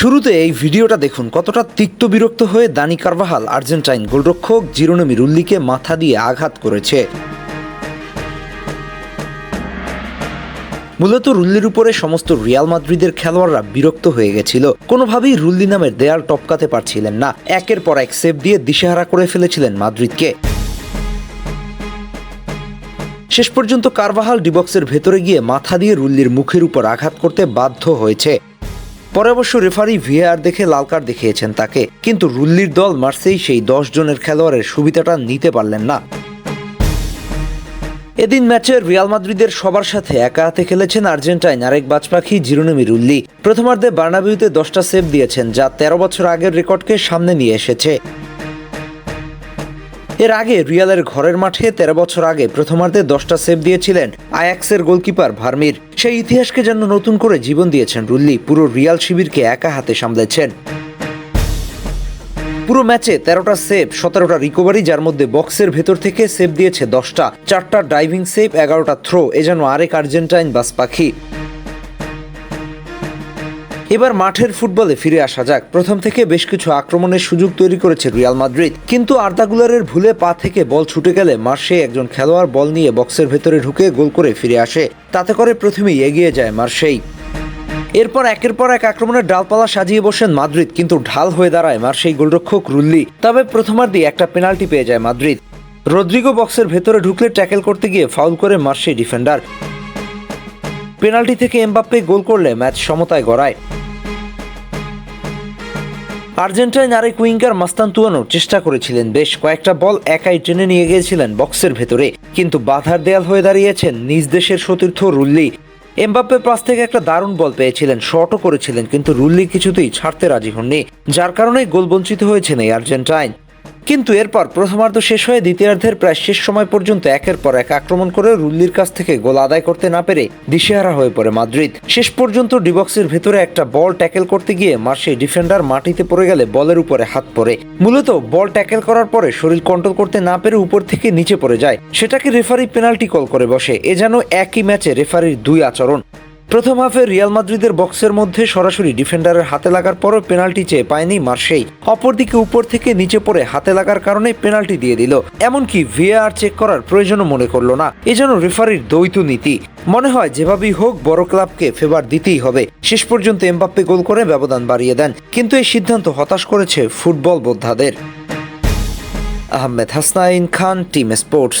শুরুতে এই ভিডিওটা দেখুন। কতটা তিক্ত বিরক্ত হয়ে দানি কারবাহাল আর্জেন্টাইন গোলরক্ষক জিরোনমি রুল্লিকে মাথা দিয়ে আঘাত করেছে। মূলত রুল্লির উপরে সমস্ত রিয়াল মাদ্রিদের খেলোয়াড়রা বিরক্ত হয়ে গেছিল। কোনোভাবেই রুল্লি নামের দেয়াল টপকাতে পারছিলেন না। একের পর এক সেভ দিয়ে দিশেহারা করে ফেলেছিলেন মাদ্রিদকে। শেষ পর্যন্ত কারবাহাল ডিবক্সের ভেতরে গিয়ে মাথা দিয়ে রুল্লির মুখের উপর আঘাত করতে বাধ্য হয়েছে। পরে অবশ্য রেফারি ভিআর দেখে লাল কার্ড দেখিয়েছেন তাকে। কিন্তু রুল্লির দল মার্সেই সেই দশ জনের খেলোয়াড়ের সুবিধাটা নিতে পারলেন না। এদিন ম্যাচে রিয়াল মাদ্রিদের সবার সাথে একা হাতে খেলেছেন আর্জেন্টাইন আরেক বাজপাখি জিরুনমি রুল্লি। প্রথমার্ধে বার্নাবিউতে দশটা সেভ দিয়েছেন, যা তেরো বছর আগের রেকর্ডকে সামনে নিয়ে এসেছে। এর আগে রিয়ালের ঘরের মাঠে তেরো বছর আগে প্রথমার্ধে দশটা সেভ দিয়েছিলেন আয়াক্সের গোলকিপার ভার্মির। সেই ইতিহাসকে যেন নতুন করে জীবন দিয়েছেন রুল্লি, পুরো রিয়াল শিবিরকে একা হাতে সামলেছেন। পুরো ম্যাচে তেরোটা সেভ, সতেরোটা রিকভারি, যার মধ্যে বক্সের ভেতর থেকে সেভ দিয়েছে দশটা। চারটা ড্রাইভিং সেভ, এগারোটা থ্রো, এ যেন আরেক আর্জেন্টাইন বাস পাখি। এবার মাঠের ফুটবলে ফিরে আসা যাক। প্রথম থেকে বেশ কিছু আক্রমণের সুযোগ তৈরি করেছে রিয়াল মাদ্রিদ। কিন্তু আর্দাগুলারের ভুলে পা থেকে বল ছুটে গেলে মার্শে একজন খেলোয়াড় বল নিয়ে বক্সের ভেতরে ঢুকে গোল করে ফিরে আসে। তাতে করে প্রথমেই এগিয়ে যায় মার্শেই। এরপর একের পর এক আক্রমণের ডালপালা সাজিয়ে বসেন মাদ্রিদ, কিন্তু ঢাল হয়ে দাঁড়ায় মার্শেই গোলরক্ষক রুল্লি। তবে প্রথমার্ধে একটা পেনাল্টি পেয়ে যায় মাদ্রিদ। রদ্রিগো বক্সের ভেতরে ঢুকলে ট্যাকেল করতে গিয়ে ফাউল করে মার্শেই ডিফেন্ডার। পেনাল্টি থেকে এমবাপ্পে গোল করলে ম্যাচ সমতায় গড়ায়। আর্জেন্টাইন আরেক উইঙ্গার মাস্তান তুয়ানোর চেষ্টা করেছিলেন, বেশ কয়েকটা বল একাই টেনে নিয়ে গিয়েছিলেন বক্সের ভেতরে, কিন্তু বাধার দেয়াল হয়ে দাঁড়িয়েছেন নিজ দেশের সতীর্থ রুল্লি। এমবাপ্পের পাশ থেকে একটা দারুণ বল পেয়েছিলেন, শটও করেছিলেন, কিন্তু রুল্লি কিছুতেই ছাড়তে রাজি হননি, যার কারণে গোলবঞ্চিত হয়েছেন এই আর্জেন্টাইন। কিন্তু এরপর প্রথমার্ধ শেষ হয়ে দ্বিতীয়ার্ধের প্রায় শেষ সময় পর্যন্ত একের পর এক আক্রমণ করে রুল্লির কাছ থেকে গোল আদায় করতে না পেরে দিশেহারা হয়ে পড়ে মাদ্রিদ। শেষ পর্যন্ত ডিবক্সের ভেতরে একটা বল ট্যাকেল করতে গিয়ে মার্সে ডিফেন্ডার মাটিতে পড়ে গেলে বলের উপরে হাত পড়ে। মূলত বল ট্যাকেল করার পরে শরীর কন্ট্রোল করতে না পেরে উপর থেকে নিচে পড়ে যায়। সেটাকে রেফারি পেনাল্টি কল করে বসে। এ যেন একই ম্যাচে রেফারির দুই আচরণ। প্রথম হাফে রিয়াল মাদ্রিদের বক্সের মধ্যে সরাসরি ডিফেন্ডারের হাতে লাগার পরও পেনাল্টি চেয়ে পায়নি মার্শেই। অপরদিকে উপর থেকে নিচে পড়ে হাতে লাগার কারণে পেনাল্টি দিয়ে দিল। এমনকি ভিএআর চেক করার প্রয়োজনও মনে করল না। এজন্য রেফারির দ্বৈত নীতি। মনে হয় যেভাবেই হোক, বড় ক্লাবকে ফেভার দিতেই হবে। শেষ পর্যন্ত এমবাপ্পে গোল করে ব্যবধান বাড়িয়ে দেন। কিন্তু এই সিদ্ধান্ত হতাশ করেছে football বোদ্ধাদের। Ahmed Hasnain Khan, team sports.